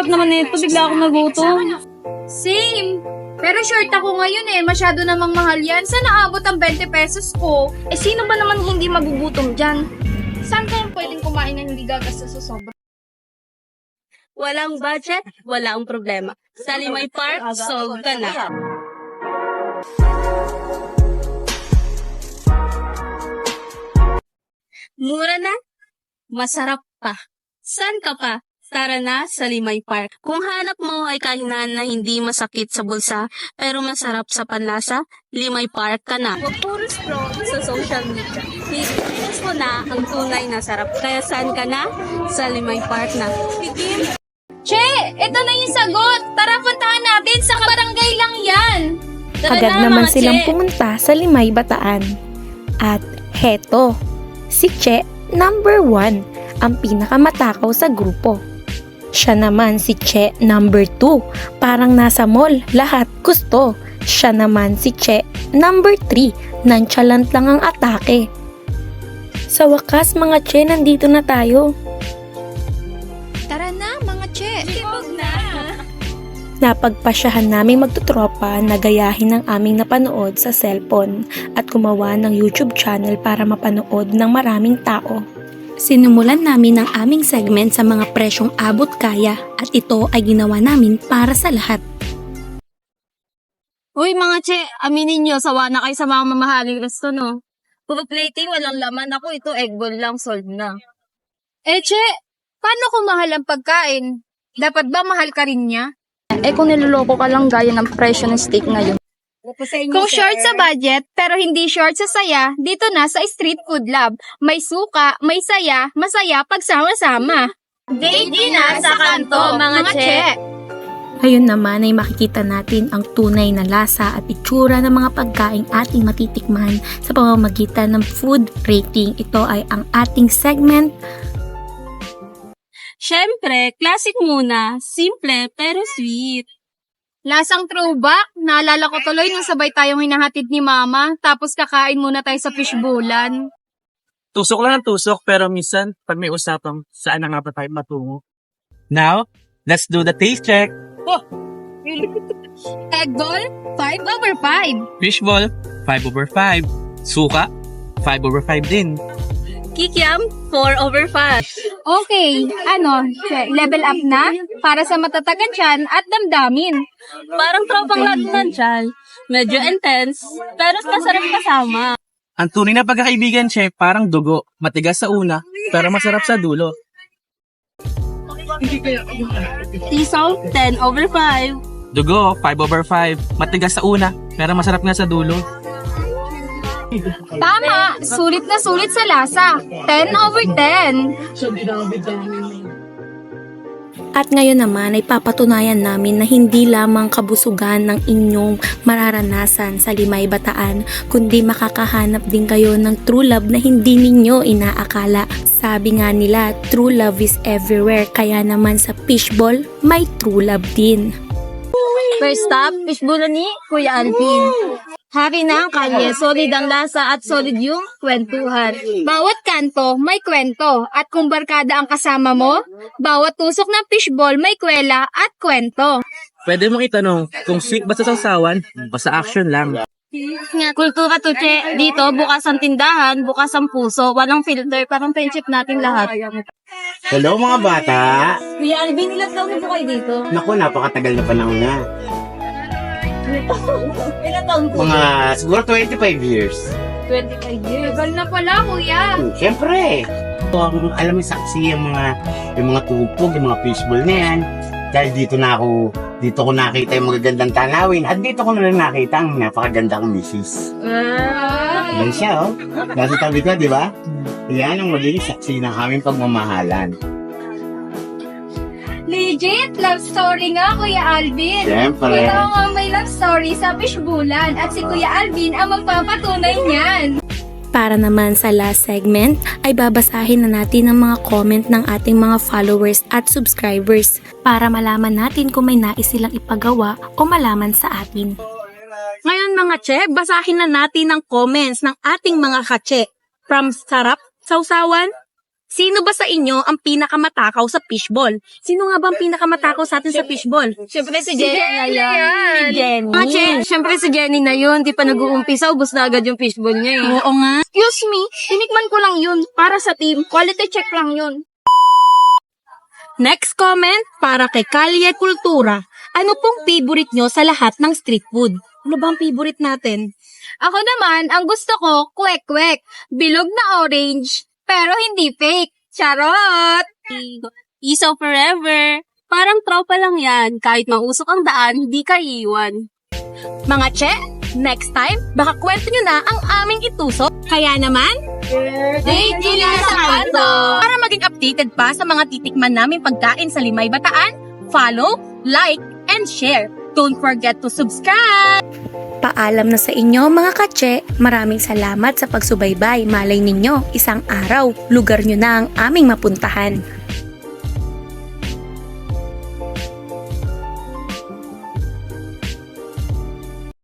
Sarap naman nito. Bigla akong nagutom. Same. Pero short ako ngayon eh. Masyado namang mahal yan. Saan naabot ang 20 pesos ko? Eh, sino ba naman hindi magugutom dyan? Saan kaya pwedeng kumain na hindi gagastos sa sobra? Walang budget, wala ang problema. Sa Limay Park, solve ka na. Mura na, masarap pa. San ka pa? Tara na sa Limay Park. Kung hanap mo ay kahinaan na hindi masakit sa bulsa pero masarap sa panlasa, Limay Park ka na. Huwag puro scroll sa social media. Experience mo na ang tunay na sarap. Kaya saan ka na? Sa Limay Park na. Begin Che! Ito na yung sagot! Tara puntahan natin sa barangay lang yan! Tara Agad na, naman silang che. pumunta sa Limay Bataan. At heto, si Che number one, ang pinakamatakaw sa grupo. Siya naman si Che number 2, parang nasa mall, lahat gusto. Siya naman si Che number 3, nonchalant lang ang atake. Sa wakas mga Che, nandito na tayo. Tara na, mga Che! Sibog na. Napagpasyahan namin magtutropa na gayahin ang aming napanood sa cellphone at gumawa ng YouTube channel para mapanood ng maraming tao. Sinumulan namin ang aming segment sa mga presyong abot kaya at ito ay ginawa namin para sa lahat. Uy, mga che, aminin nyo, sawa na kayo sa mga mamahaling resto, no? Puro plating, walang laman. Ako, ito, egg ball lang, solved na. Eh, Che! Paano kung mahal ang pagkain? Dapat ba mahal ka rin niya? Eh, kung niloloko ka lang gaya ng presyo ng steak ngayon. Kung short sa budget, pero hindi short sa saya, dito na sa Street Food Lab. May suka, may saya, masaya pagsama-sama. Date na sa kanto, mga che. Ngayon naman ay makikita natin ang tunay na lasa at itsura ng mga pagkaing ating matitikman sa pamamagitan ng food rating. Ito ay ang ating segment Siyempre, classic muna. Simple, pero sweet. Lasang throwback, naalala ko tuloy nung sabay tayong hinahatid ni Mama, tapos kakain muna tayo sa fishbowlan. Tusok lang ng tusok, pero minsan, pag may usapang, saan na nga ba tayo matungo? Now, let's do the taste check. Egg ball, 5 over 5. Fishball, 5 over 5. Suka, 5 over 5 din. Kikiam, 4 over 5. Okay, ano, level up na para sa matatagan tiyan at damdamin. Parang tropang lahat ng tiyan. Medyo intense, pero masarap kasama. Ang tunay na pagkakaibigan, chef, parang dugo. Matigas sa una, pero masarap sa dulo. Tisaw, 10 over 5. Dugo, 5 over 5. Matigas sa una, pero masarap nga sa dulo. Tama, sulit na sulit sa lasa. 10 over 10. At ngayon naman ay papatunayan namin na hindi lamang kabusugan ng inyong mararanasan sa Limay Bataan, kundi makakahanap din kayo ng true love na hindi ninyo inaakala. Sabi nga nila, true love is everywhere, kaya naman sa fishball, may true love din. First stop, fishbowl ni Kuya Alvin. Happy na ang kalye, solid ang lasa at solid yung kwentuhan. Bawat kanto may kwento at kung barkada ang kasama mo, bawat tusok ng fishball may kwela at kwento. Pwede mong itanong kung sweet ba sa sausawan, basta action lang. Nga, kultura to, che. Dito, bukas ang tindahan, bukas ang puso, walang filter, parang friendship natin lahat. Hello mga bata! Kuya Alvin, ilan taon na po kayo dito? Naku, napakatagal na panahon na. Ilan taon po? Mga siguro 25 years. 25 years. Tagal na pala, kuya. Hmm, Siyempre! Ang, alam mo, saksi yung mga, yung mga tupog, yung mga fishbowl na yan. Dahil dito na ako, dito ko nakita yung magagandang tanawin at dito ko na rin nakita ang napakaganda kong misis. Ah. Yan siya, oh. Nasa tabi ko, di ba? Yan ang magiging saksi ng aming pagmamahalan. Legit, love story nga, Kuya Alvin. Siyempre. Ito nga may love story sa fishbowlan at si Kuya Alvin ang magpapatunay niyan. Para naman sa last segment ay babasahin na natin ang mga comment ng ating mga followers at subscribers para malaman natin kung may nais silang ipagawa o malaman sa atin. Ngayon mga che, basahin na natin ang comments ng ating mga kache. From sarap, sausawan, Sino ba sa inyo ang pinakamatakaw sa fishball? Sino nga ba ang pinakamatakaw sa atin sa fishball? Siyempre si Jenny na yan. Si Jenny. Mga che, siyempre si Jenny na yun. Di pa nag-uumpisa, ubos na agad yung fishball niya eh. Oo nga. Excuse me, tinikman ko lang yun. Para sa team, quality check lang yun. Next comment para kay Kalye Kultura. Ano pong favorite nyo sa lahat ng street food? Ano ba ang favorite natin? Ako naman, ang gusto ko, kwek-kwek. Bilog na orange, pero hindi fake. Charot! Isaw forever. Parang tropa lang yan. Kahit mausok ang daan, hindi ka iiwan. Mga che, next time, baka kwento nyo na ang aming itusok. Kaya naman, Thank you na sa kanto! para maging updated pa sa mga titikman naming pagkain sa Limay Bataan, follow, like, and share. Don't forget to subscribe! Paalam na sa inyo mga katse, maraming salamat sa pagsubaybay. Malay ninyo, isang araw, lugar nyo na ang aming mapuntahan.